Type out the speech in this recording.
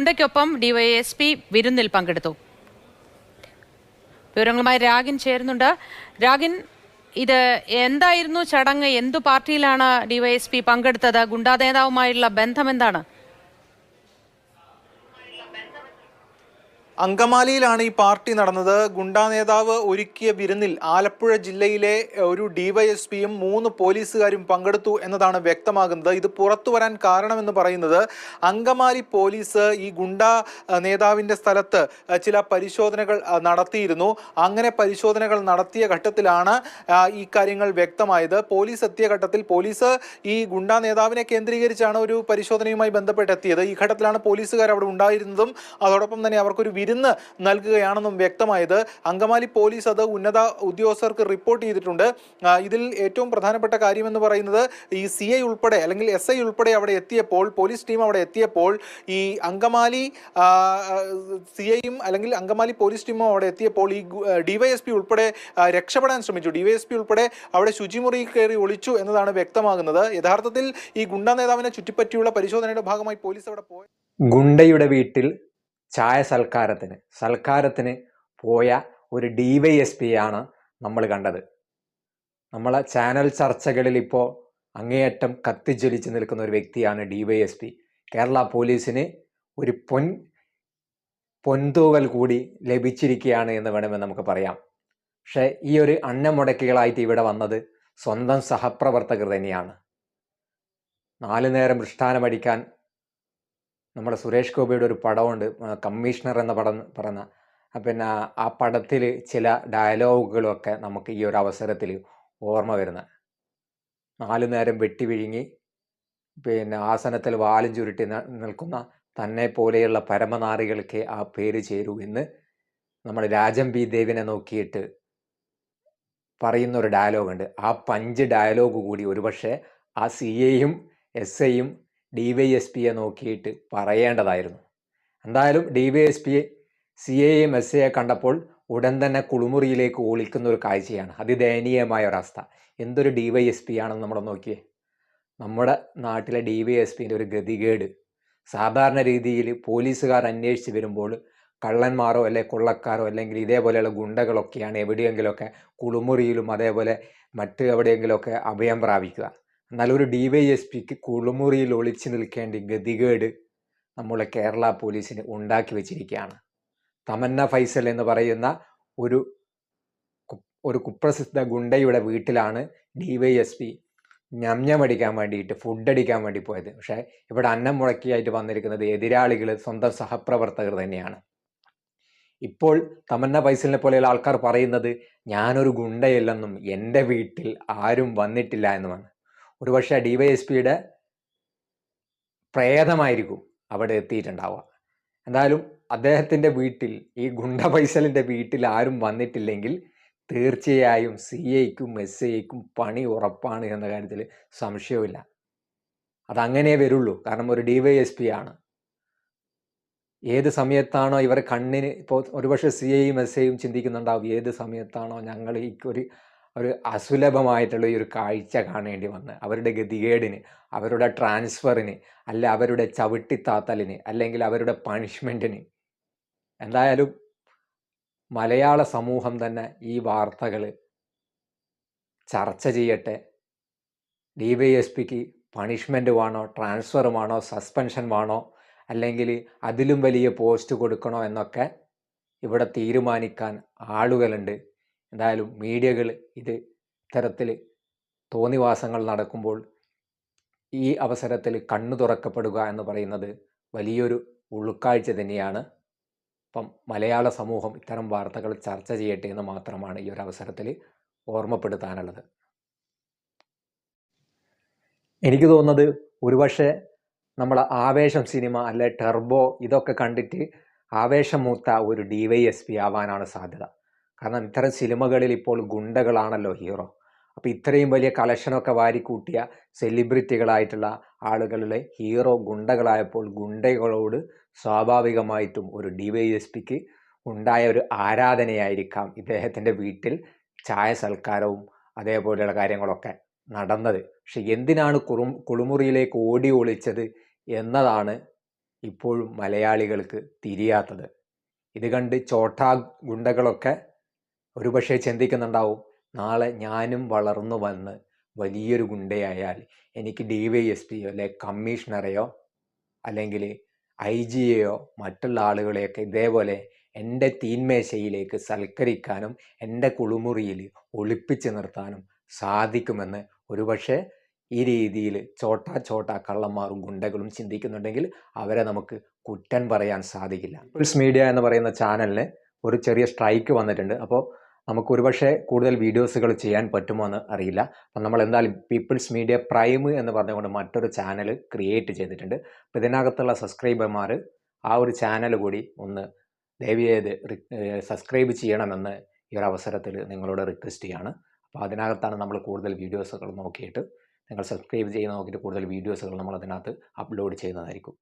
ഗുണ്ടയ്ക്കൊപ്പം DYSP വിരുന്നിൽ പങ്കെടുത്തു. വിവരങ്ങളുമായി രാഗിൻ ചേരുന്നുണ്ട്. രാഗിൻ ഇത് എന്തായിരുന്നു ചടങ്ങ്? എന്തു പാർട്ടിയിലാണ് ഡിവൈഎസ്പി പങ്കെടുത്തത്? ഗുണ്ടാ നേതാവുമായുള്ള ബന്ധം എന്താണ്? അങ്കമാലിയിലാണ് ഈ പാർട്ടി നടന്നത്. ഗുണ്ടാ നേതാവ് ഒരുക്കിയ വിരുന്നിൽ ആലപ്പുഴ ജില്ലയിലെ ഒരു ഡിവൈഎസ്പിയും മൂന്ന് പോലീസുകാരും പങ്കെടുത്തു എന്നതാണ് വ്യക്തമാകുന്നത്. ഇത് പുറത്തു വരാൻ കാരണമെന്ന് പറയുന്നത് അങ്കമാലി പോലീസ് ഈ ഗുണ്ടാ നേതാവിന്റെ സ്ഥലത്ത് ചില പരിശോധനകൾ നടത്തിയിരുന്നു. അങ്ങനെ പരിശോധനകൾ നടത്തിയ ഘട്ടത്തിലാണ് ഈ കാര്യങ്ങൾ വ്യക്തമായത്. പോലീസ് എത്തിയ ഘട്ടത്തിൽ പോലീസ് ഈ ഗുണ്ടാ നേതാവിനെ കേന്ദ്രീകരിച്ചാണ് ഒരു പരിശോധനയുമായി ബന്ധപ്പെട്ട് എത്തിയത്. ഈ ഘട്ടത്തിലാണ് പോലീസുകാർ അവിടെ ഉണ്ടായിരുന്നതും. അതോടൊപ്പം തന്നെ അവർക്കൊരു വിരുന്ന് നൽകുകയാണെന്നും വ്യക്തമായത്. അങ്കമാലി പോലീസ് അത് ഉന്നത ഉദ്യോഗസ്ഥർക്ക് റിപ്പോർട്ട് ചെയ്തിട്ടുണ്ട്. ഇതിൽ ഏറ്റവും പ്രധാനപ്പെട്ട കാര്യമെന്ന് പറയുന്നത് ഈ സി ഐ ഉൾപ്പെടെ അല്ലെങ്കിൽ എസ് ഐ ഉൾപ്പെടെ അവിടെ എത്തിയപ്പോൾ പോലീസ് ടീം അവിടെ എത്തിയപ്പോൾ ഈ അങ്കമാലി സി ഐയും അല്ലെങ്കിൽ അങ്കമാലി പോലീസ് ടീമും അവിടെ എത്തിയപ്പോൾ ഈ ഡിവൈഎസ്പി ഉൾപ്പെടെ രക്ഷപ്പെടാൻ ശ്രമിച്ചു. ഡിവൈഎസ്പി ഉൾപ്പെടെ അവിടെ ശുചിമുറി കയറി ഒളിച്ചു എന്നതാണ് വ്യക്തമാകുന്നത്. യഥാർത്ഥത്തിൽ ഈ ഗുണ്ടാ നേതാവിനെ ചുറ്റിപ്പറ്റിയുള്ള പരിശോധനയുടെ ഭാഗമായി പോലീസ് അവിടെ പോയി ഗുണ്ടയുടെ വീട്ടിൽ ചായ സൽക്കാരത്തിന് സൽക്കാരത്തിന് പോയ ഒരു ഡി വൈ എസ് പി ആണ് നമ്മൾ കണ്ടത്. നമ്മളെ ചാനൽ ചർച്ചകളിൽ ഇപ്പോൾ അങ്ങേയറ്റം കത്തിജ്വലിച്ച് നിൽക്കുന്ന ഒരു വ്യക്തിയാണ് D Y S P. Kerala പോലീസിന് ഒരു പൊൻ പൊൻതൂവൽ കൂടി ലഭിച്ചിരിക്കുകയാണ് എന്ന് വേണമെന്ന് നമുക്ക് പറയാം. പക്ഷേ ഈ ഒരു അന്നമുടക്കികളായിട്ട് ഇവിടെ വന്നത് സ്വന്തം സഹപ്രവർത്തകർ തന്നെയാണ്. നാലു നേരം മൃഷ്ടാനമടിക്കാൻ നമ്മുടെ സുരേഷ് ഗോപിയുടെ ഒരു പടമുണ്ട് കമ്മീഷണർ എന്ന പടം പറഞ്ഞ പിന്നെ ആ പടത്തിൽ ചില ഡയലോഗുകളൊക്കെ നമുക്ക് ഈ ഒരു അവസരത്തിൽ ഓർമ്മ വരുന്ന നാലു നേരം വെട്ടി വിഴുങ്ങി പിന്നെ ആസനത്തിൽ വാലും ചുരുട്ടി നിൽക്കുന്ന തന്നെ പോലെയുള്ള പരമനാറികൾക്ക് ആ പേര് ചേരൂ എന്ന് നമ്മൾ രാജം ബി ദേവിനെ നോക്കിയിട്ട് പറയുന്ന ഒരു ഡയലോഗുണ്ട്. ആ പഞ്ച് ഡയലോഗ് കൂടി ഒരുപക്ഷെ ആ സി എയും എസ് ഐയും ഡി വൈ എസ് പിയെ നോക്കിയിട്ട് പറയേണ്ടതായിരുന്നു. എന്തായാലും ഡി വൈ എസ് പിയെ സി എയും എസ് എയെ കണ്ടപ്പോൾ ഉടൻ തന്നെ കുളിമുറിയിലേക്ക് ഒളിക്കുന്ന ഒരു കാഴ്ചയാണ്. അതിദയനീയമായ ഒരവസ്ഥ എന്തൊരു ഡി വൈ എസ് പി ആണെന്ന് നമ്മൾ നോക്കിയേ. നമ്മുടെ നാട്ടിലെ ഡി വൈ എസ് പിന്റെ ഒരു ഗതികേട്. സാധാരണ രീതിയിൽ പോലീസുകാർ അന്വേഷിച്ച് വരുമ്പോൾ കള്ളന്മാരോ അല്ലെ കൊള്ളക്കാരോ അല്ലെങ്കിൽ ഇതേപോലെയുള്ള ഗുണ്ടകളൊക്കെയാണ് എവിടെയെങ്കിലുമൊക്കെ കുളിമുറിയിലും അതേപോലെ മറ്റ് എവിടെയെങ്കിലുമൊക്കെ അഭയം പ്രാപിക്കുക. എന്നാൽ ഒരു ഡി വൈ എസ് പിക്ക് കുളിമുറിയിൽ ഒളിച്ചു നിൽക്കേണ്ട ഗതികേട് നമ്മളെ കേരള പോലീസിന് ഉണ്ടാക്കി വെച്ചിരിക്കുകയാണ്. തമന്ന ഫൈസൽ എന്ന് പറയുന്ന ഒരു ഒരു കുപ്രസിദ്ധ ഗുണ്ടയുടെ വീട്ടിലാണ് ഡി വൈ എസ് പി ഞഞ്ഞമടിക്കാൻ വേണ്ടിയിട്ട് ഫുഡ് അടിക്കാൻ വേണ്ടി പോയത്. പക്ഷേ ഇവിടെ അന്നം മുഴക്കിയായിട്ട് വന്നിരിക്കുന്നത് എതിരാളികൾ സ്വന്തം സഹപ്രവർത്തകർ തന്നെയാണ്. ഇപ്പോൾ തമന്ന ഫൈസലിനെ പോലെയുള്ള ആൾക്കാർ പറയുന്നത് ഞാനൊരു ഗുണ്ടയല്ലെന്നും എന്റെ വീട്ടിൽ ആരും വന്നിട്ടില്ല എന്നുമാണ്. ഒരുപക്ഷെ ഡി വൈ എസ് പ്രേതമായിരിക്കും അവിടെ എത്തിയിട്ടുണ്ടാവുക. എന്തായാലും അദ്ദേഹത്തിന്റെ വീട്ടിൽ ഈ ഗുണ്ട ഫൈസലിന്റെ വീട്ടിൽ ആരും വന്നിട്ടില്ലെങ്കിൽ തീർച്ചയായും സി ഐക്കും എസ് ഐക്കും പണി ഉറപ്പാണ് എന്ന കാര്യത്തിൽ സംശയമില്ല അതങ്ങനെ വരുള്ളൂ. കാരണം ഒരു ഡി വൈ എസ് പി ആണ്. ഏത് സമയത്താണോ ഇവർ കണ്ണിന് ഇപ്പോൾ ഒരുപക്ഷെ സി ഐയും എസ് ഐയും ചിന്തിക്കുന്നുണ്ടാവും. ഏത് സമയത്താണോ ഞങ്ങൾ ഈ ഒരു ഒരു അസുലഭമായിട്ടുള്ള ഈ ഒരു കാഴ്ച കാണേണ്ടി വന്ന്. അവരുടെ ഗതികേടിന് അവരുടെ ട്രാൻസ്ഫറിന് അല്ല അവരുടെ ചവിട്ടിത്താത്തലിന് അല്ലെങ്കിൽ അവരുടെ പണിഷ്മെന്റിന് എന്തായാലും മലയാള സമൂഹം തന്നെ ഈ വാർത്തകൾ ചർച്ച ചെയ്യട്ടെ. ഡി വൈ എസ് പിക്ക് പണിഷ്മെന്റ് വേണോ ട്രാൻസ്ഫർ വേണോ സസ്പെൻഷൻ വേണോ അല്ലെങ്കിൽ അതിലും വലിയ പോസ്റ്റ് കൊടുക്കണോ എന്നൊക്കെ ഇവിടെ തീരുമാനിക്കാൻ ആളുകളുണ്ട്. എന്തായാലും മീഡിയകൾ ഇത് ഇത്തരത്തിൽ തോന്നിവാസങ്ങൾ നടക്കുമ്പോൾ ഈ അവസരത്തിൽ കണ്ണു തുറക്കപ്പെടുക എന്ന് പറയുന്നത് വലിയൊരു ഉൾക്കാഴ്ച തന്നെയാണ്. അപ്പം മലയാള സമൂഹം ഇത്തരം വാർത്തകൾ ചർച്ച ചെയ്യട്ടെ എന്ന് മാത്രമാണ് ഈ ഒരു അവസരത്തിൽ ഓർമ്മപ്പെടുത്താനുള്ളത്. എനിക്ക് തോന്നുന്നത് ഒരുപക്ഷെ നമ്മൾ ആവേശം സിനിമ അല്ലെ ടെർബോ ഇതൊക്കെ കണ്ടിട്ട് ആവേശം മൂത്ത ഒരു ഡി വൈ എസ് പി ആവാനാണ് സാധ്യത. കാരണം ഇത്തരം സിനിമകളിൽ ഇപ്പോൾ ഗുണ്ടകളാണല്ലോ ഹീറോ. അപ്പോൾ ഇത്രയും വലിയ കളക്ഷനൊക്കെ വാരിക്കൂട്ടിയ സെലിബ്രിറ്റികളായിട്ടുള്ള ആളുകളിലെ ഹീറോ ഗുണ്ടകളായപ്പോൾ ഗുണ്ടകളോട് സ്വാഭാവികമായിട്ടും ഒരു ഡി വൈ എസ് പിക്ക് ഉണ്ടായ ഒരു ആരാധനയായിരിക്കാം ഇദ്ദേഹത്തിന്റെ വീട്ടിൽ ചായ സൽക്കാരവും അതേപോലെയുള്ള കാര്യങ്ങളൊക്കെ നടന്നത്. പക്ഷെ എന്തിനാണ് കുറും കുളിമുറിയിലേക്ക് ഓടി ഒളിച്ചത് എന്നതാണ് ഇപ്പോഴും മലയാളികൾക്ക് തിരിയാത്തത്. ഇത് കണ്ട് ചോട്ടാ ഗുണ്ടകളൊക്കെ ഒരുപക്ഷെ ചിന്തിക്കുന്നുണ്ടാവും നാളെ ഞാനും വളർന്നു വന്ന് വലിയൊരു ഗുണ്ടയായാൽ എനിക്ക് ഡി വൈ എസ് പിയോ അല്ലെ കമ്മീഷണറെയോ അല്ലെങ്കിൽ ഐ ജിയെയോ മറ്റുള്ള ആളുകളെയൊക്കെ ഇതേപോലെ എന്റെ തീന്മേശയിലേക്ക് സൽക്കരിക്കാനും എന്റെ കുളിമുറിയിൽ ഒളിപ്പിച്ച് നിർത്താനും സാധിക്കുമെന്ന് ഒരുപക്ഷെ ഈ രീതിയിൽ ചോട്ടാ ചോട്ടാ കള്ളന്മാരും ഗുണ്ടകളും ചിന്തിക്കുന്നുണ്ടെങ്കിൽ അവരെ നമുക്ക് കുറ്റം പറയാൻ സാധിക്കില്ല. പീപ്പിൾസ് മീഡിയ എന്ന് പറയുന്ന ചാനലിന് ഒരു ചെറിയ സ്ട്രൈക്ക് വന്നിട്ടുണ്ട്. അപ്പോൾ നമുക്ക് ഒരുപക്ഷെ കൂടുതൽ വീഡിയോസുകൾ ചെയ്യാൻ പറ്റുമോ എന്ന് അറിയില്ല. അപ്പം നമ്മൾ എന്തായാലും പീപ്പിൾസ് മീഡിയ പ്രൈം എന്ന് പറഞ്ഞുകൊണ്ട് മറ്റൊരു ചാനൽ ക്രിയേറ്റ് ചെയ്തിട്ടുണ്ട്. അപ്പോൾ ഇതിനകത്തുള്ള സബ്സ്ക്രൈബർമാർ ആ ഒരു ചാനൽ കൂടി ഒന്ന് ദയവേത് സബ്സ്ക്രൈബ് ചെയ്യണമെന്ന് ഈ ഒരു അവസരത്തിൽ നിങ്ങളോട് റിക്വസ്റ്റ് ചെയ്യാണ്. അപ്പോൾ അതിനകത്താണ് നമ്മൾ കൂടുതൽ വീഡിയോസുകൾ നോക്കിയിട്ട് നിങ്ങൾ സബ്സ്ക്രൈബ് ചെയ്ത് നോക്കിയിട്ട് കൂടുതൽ വീഡിയോസുകൾ നമ്മൾ അതിനകത്ത് അപ്ലോഡ് ചെയ്യുന്നതായിരിക്കും.